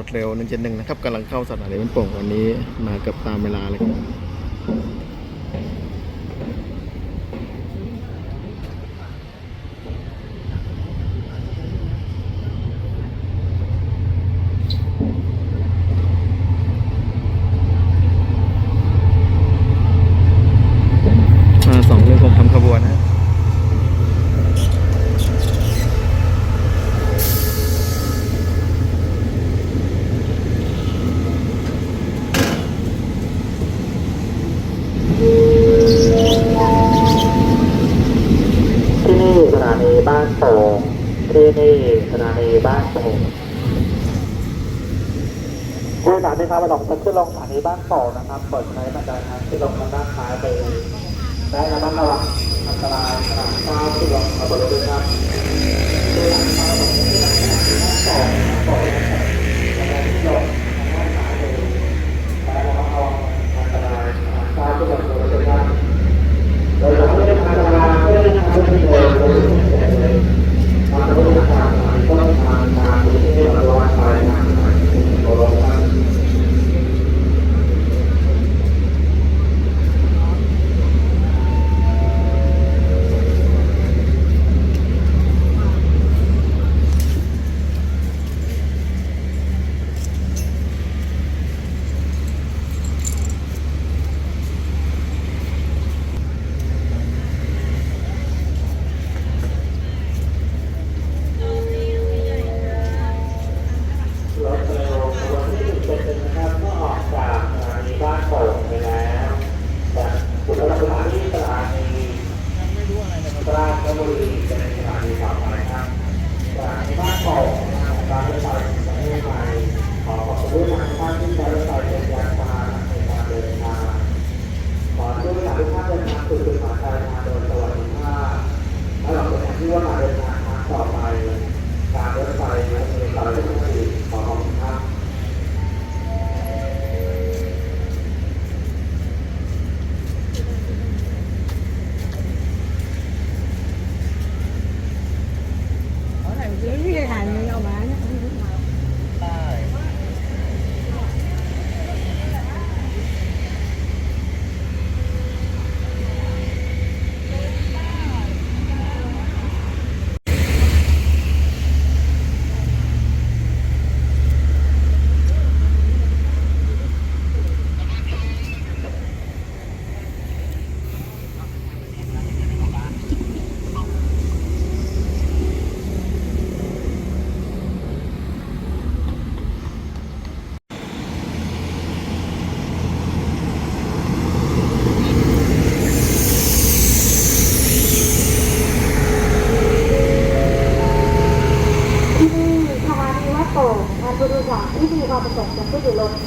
รถเร็ว171นะครับกำลังเข้าสถานีบ้านโป่งวันนี้มาเกือบตามเวลาเลยครับมาสองเรื่องผมทำขบวนนะ ที่นี่สถานี บ้านโป่งที่นี่สถานีบ้านโป่งผู้โดยสารที่ครับมาลงจะขึ้นลงสถานีบ้านโป่งนะครับ เปิดใช้บันไดทางที่ลงทางด้านซ้ายไปได้ระมัดระวังอันตรายขนาดเก้าที่ลงมาบริเวณครับผู้โดยสารที่ครับมาลงที่สถานีบ้านโป่งโป่งบันไดที่ลงทางด้านซ้ายไปได้ระมัดระวังอันตรายขนาดก้าที่ลง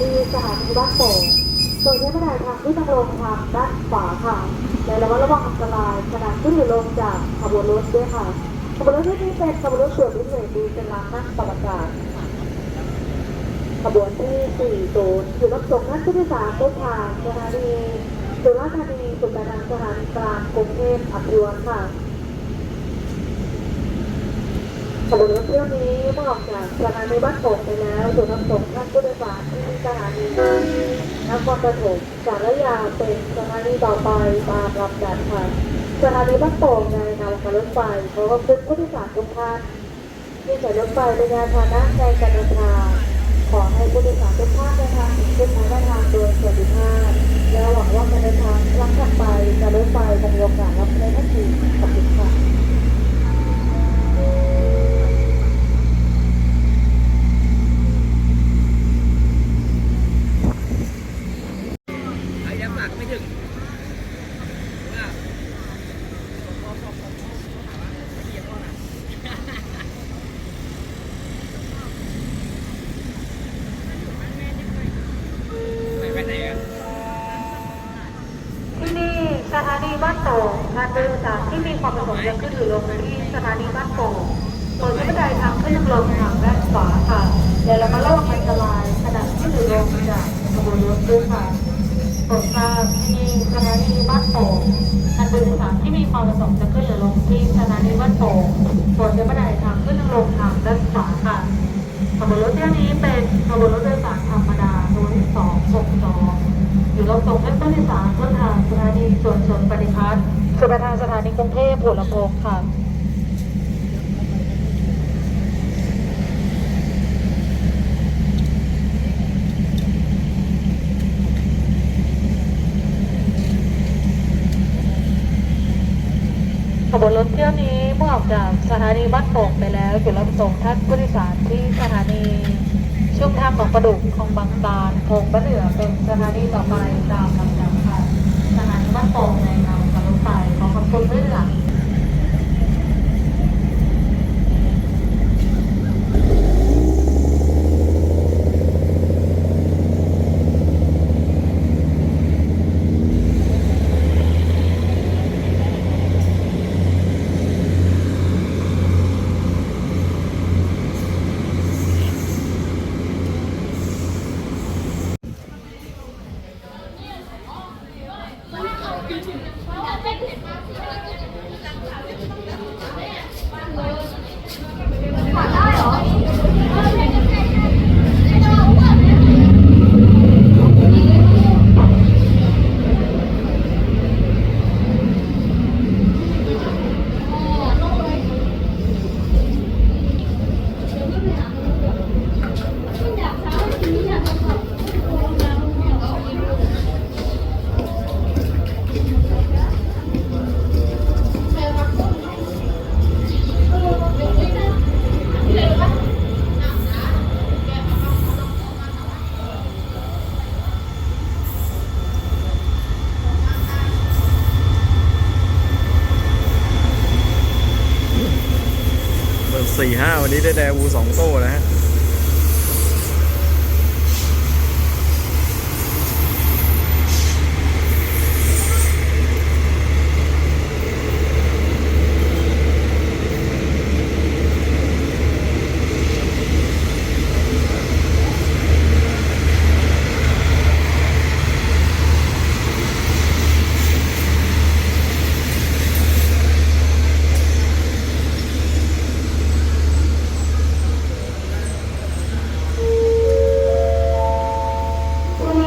ดีสถานีวัดโป่งโดยใช้บันไดทางที่ต้องลงทางด้านขวาค่ะและระมัดระวังอันตรายขณะขึ้นหรือลงจากขบวนรถด้วยค่ะขบวนรถที่เป็นขบวนรถส่วนพิเศษดีเป็นรางนั่งปรับอากาศขบวนที่40คือรับส่งนักผู้โดยสารต้นทางสถานีสุราษฎร์ธานีสุดปลายทางสถานีกลางกรุงเทพอภิวัตค่ะ ขบวนรถเที่ยวนี้เมื่อออกจากสถานีบ้านโป่งไปแล้วจุดรับส่งท่านผู้โดยสารที่สถานีนครปฐมสารยาเป็นสถานีต่อไปตามลำดับค่ะสถานีบ้านโป่งในนามของรถไฟขอขอบคุณผู้โดยสารทุกท่านที่ใช้รถไฟเป็นยานพาหนะในการเดินทางขอให้ผู้โดยสารทุกท่านเดินทางถึงจุดหมายปลายทางโดยสวัสดิภาพและหวังว่าการเดินทางครั้งถัดไปจะรถไฟจะมีโอกาสรับใช้ท่านอีกขอบคุณค่ะ ที่นี่ สถานีบ้านโป่งงานบริษัทที่มีความประสงค์จะขึ้นหรือลงที่สถานีบ้านโป่งโดยใช้บันไดทางขึ้นลงทางด้านขวาค่ะเดี๋ยวเระมัดระวังอันตรายขณะขึ้นหรือลงจากขบวนรถด้วยค่ะโปรดทราบที่สถานีบ้านโป่งงานบริษัทที่มีความประสงค์จะขึ้นหรือลงที่ อยู่รับส่งและผู้โดยสารต้นทางสถานีสวนสนปฏิพัฒน์สุประทานสถานีกรุงเทพหัวลำโพงค่ะขบวนรถเที่ยวนี้เมื่อออกจากสถานีบ้านโป่งไปแล้วจุดรับส่งท่านผู้โดยสารที่สถานี ช่วงทางของประดุกของบางตาลโพงประเหนือเป็นสถานีต่อไปตามลำดับค่ะสถานีบ้านโป่งในนำกับรถไฟขอขอบคุณด้วยหลัง สี่ห้าวันนี้ได้แดวูสองโต้นะฮะ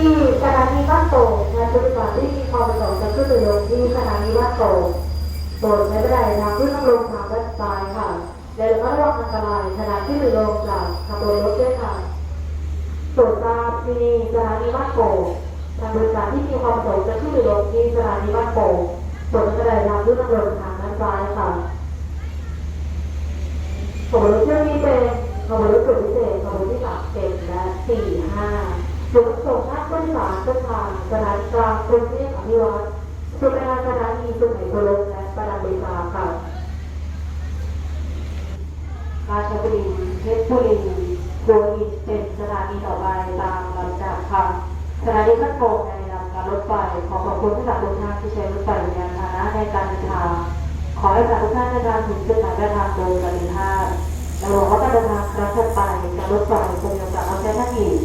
ที่สถานีบ้านโป่งงานบริการที่มีความประสงค์จะขึ้นไปลงที่สถานีบ้านโป่งโปรดใช้บันไดทางขึ้นลงลงทางด้านซ้ายค่ะและระมัดระวังอันตรายขณะที่หรือลง จากขบวรถด้วยค่ะโปรดทราบที่สถานีบ้านโป่งทางบริการที่มีความประสงค์จะขึ้นหรือลงที่สถานีบ้านโป่งโปรดใช้บันไดทางขึ้นลงลงทางด้านซ้ายค่ะขบวนรถเที่ยวนี้เป็นขบวนรถสุดพิเศษขบวนที่สามเจ็ดและสี่ห้าจุดส่งท่านผู้โดยสารเส้นทางสถานีกลางกรุงเทพอภิวัตรสุราษฎร์สถานีสุไหงโกลกและประดังเบซาค่ะ ราชบุรีเพชรบุรีบัวอินเป็นสถานีต่อไปตามลำดับค่ะสถานีขั้นโกงในลำการรถไฟขอขอบคุณผู้สนับทุกทานที่ใช้รถไฟในฐานพานะในการเดินทางขอให้สาธุท่านเดินทางถึงจุดหมายปลายทางโดยสวัสดิภาพและหวังว่าการเดินทางครั้งต่อไปการรถไฟจะมีโอกาสเอาใจท่านอีก